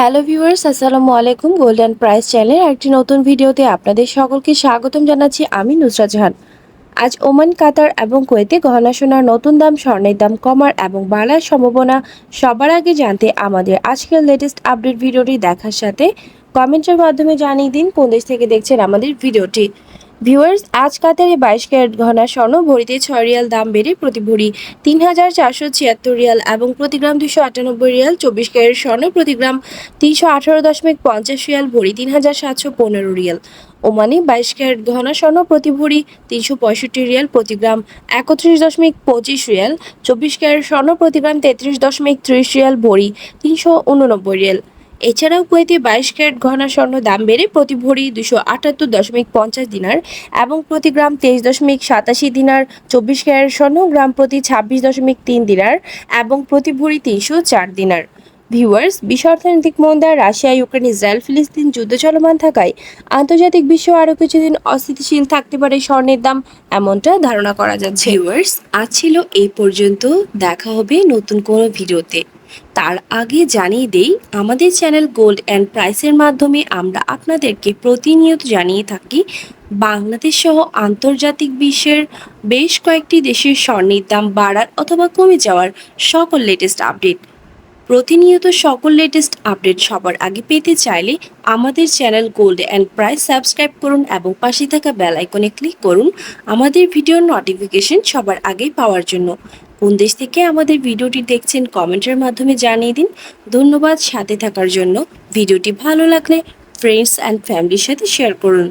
Hello viewers আসসালামু আলাইকুম golden price চ্যানেলের একটি নতুন ভিডিওতে আপনাদের সকলকে স্বাগতম জানাচ্ছি আমি নুসরা জাহান। আজ ওমান, কাতার এবং কুয়েতে গহনা সোনার নতুন দাম, স্বর্ণের দাম কমার এবং বাড়ার সম্ভাবনা সবার আগে জানতে আমাদের আজকের লেটেস্ট আপডেট ভিডিওটি দেখার সাথে কমেন্টের মাধ্যমে জানিয়ে দিন, কোন দেশ থেকে দেখছেন আমাদের ভিডিওটি। ভিউয়ার্স আজ কাতারে বাইশ ক্যারেট ঘনা স্বর্ণ, ভরিতে ছয় রিয়াল দাম বেড়ে প্রতি ভরি তিন হাজার চারশো ছিয়াত্তর রিয়াল এবং প্রতি গ্রাম দুশো আটানব্বই রিয়াল চব্বিশ ক্যারেট স্বর্ণ, প্রতি গ্রাম তিনশো আঠারো দশমিক পঞ্চাশ রিয়াল, ভরি তিন হাজার সাতশো পনেরো রিয়াল। ওমানে বাইশ ক্যারেট গহনা স্বর্ণ, প্রতি ভরি তিনশো পঁয়ষট্টি রিয়াল, প্রতি গ্রাম একত্রিশ দশমিক পঁচিশ রিয়াল, চব্বিশ ক্যারেট স্বর্ণ, প্রতি গ্রাম তেত্রিশ দশমিক ত্রিশ রিয়াল, ভরি তিনশো উননব্বই রিয়াল। এছাড়াও কুয়েতে বাইশ ক্যারেট গহনা স্বর্ণ দাম বেড়ে প্রতি ভরি দুশো আটাত্তর দশমিক পঞ্চাশ দিনার এবং প্রতি গ্রাম তেইশ দশমিক সাতাশি দিনার চব্বিশ ক্যারেট স্বর্ণ, গ্রাম প্রতি ছাব্বিশ দশমিক তিন দিনার এবং প্রতি ভরি তিনশো চার দিনার। ভিউয়ার্স, বিশ্ব অর্থনৈতিক মন্দা রাশিয়া, ইউক্রেন, ইসরায়েল, ফিলিস্তিন যুদ্ধ চলমান থাকায় আন্তর্জাতিক বিশ্ব আরও কিছুদিন অস্থিতিশীল থাকতে পারে স্বর্ণের দাম, এমনটা ধারণা করা যাচ্ছে। ভিউয়ার্স, আজ ছিল এই পর্যন্ত। দেখা হবে নতুন কোনো ভিডিওতে। তার আগে জানিয়ে দেই, আমাদের চ্যানেল গোল্ড অ্যান্ড প্রাইসের মাধ্যমে আমরা আপনাদেরকে প্রতিনিয়ত জানিয়ে থাকি, বাংলাদেশ সহ আন্তর্জাতিক বিশ্বের বেশ কয়েকটি দেশের স্বর্ণের দাম বাড়ার অথবা কমে যাওয়ার সকল লেটেস্ট আপডেট প্রতিনিয়ত সকল লেটেস্ট আপডেট সবার আগে পেতে চাইলে আমাদের channel gold and price subscribe করুন এবং পাশে থাকা বেল আইকনে ক্লিক করুন। আমাদের ভিডিওর নোটিফিকেশন সবার আগে পাওয়ার জন্য। কোন দেশ থেকে আমাদের ভিডিওটি দেখছেন কমেন্টের মাধ্যমে জানিয়ে দিন। ধন্যবাদ, সাথে থাকার জন্য। ভিডিওটি ভালো লাগলে ফ্রেন্ডস অ্যান্ড ফ্যামিলির সাথে শেয়ার করুন।